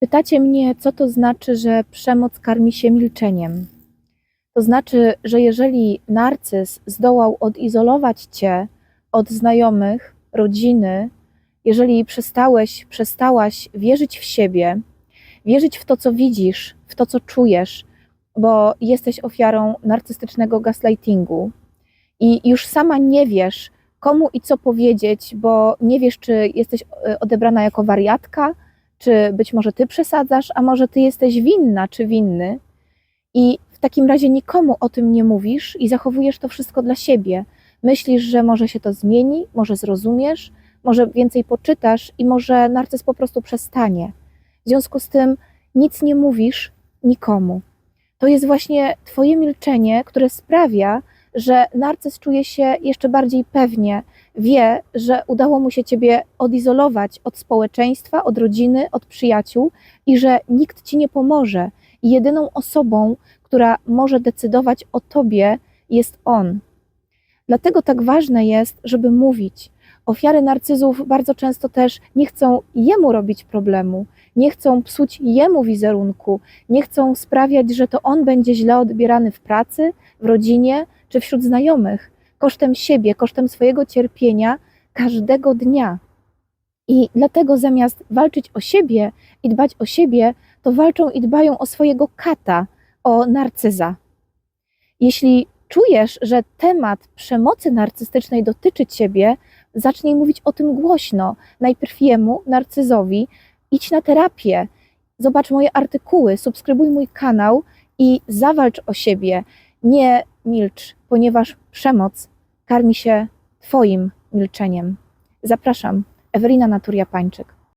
Pytacie mnie, co to znaczy, że przemoc karmi się milczeniem. To znaczy, że jeżeli narcyz zdołał odizolować cię od znajomych, rodziny, jeżeli przestałeś, przestałaś wierzyć w siebie, wierzyć w to, co widzisz, w to, co czujesz, bo jesteś ofiarą narcystycznego gaslightingu i już sama nie wiesz, komu i co powiedzieć, bo nie wiesz, czy jesteś e, odebrana jako wariatka, czy być może ty przesadzasz, a może ty jesteś winna czy winny. I w takim razie nikomu o tym nie mówisz i zachowujesz to wszystko dla siebie. Myślisz, że może się to zmieni, może zrozumiesz, może więcej poczytasz i może narcyz po prostu przestanie. W związku z tym nic nie mówisz nikomu. To jest właśnie Twoje milczenie, które sprawia, że narcyz czuje się jeszcze bardziej pewnie, wie, że udało mu się Ciebie odizolować od społeczeństwa, od rodziny, od przyjaciół i że nikt Ci nie pomoże. Jedyną osobą, która może decydować o Tobie, jest on. Dlatego tak ważne jest, żeby mówić. Ofiary narcyzów bardzo często też nie chcą jemu robić problemu, nie chcą psuć jemu wizerunku, nie chcą sprawiać, że to on będzie źle odbierany w pracy, w rodzinie czy wśród znajomych, kosztem siebie, kosztem swojego cierpienia każdego dnia. I dlatego zamiast walczyć o siebie i dbać o siebie, to walczą i dbają o swojego kata, o narcyza. Jeśli czujesz, że temat przemocy narcystycznej dotyczy ciebie, zacznij mówić o tym głośno. Najpierw jemu, narcyzowi, idź na terapię, zobacz moje artykuły, subskrybuj mój kanał i zawalcz o siebie. Nie milcz, ponieważ przemoc karmi się Twoim milczeniem. Zapraszam, Ewelina Naturia Pańczyk.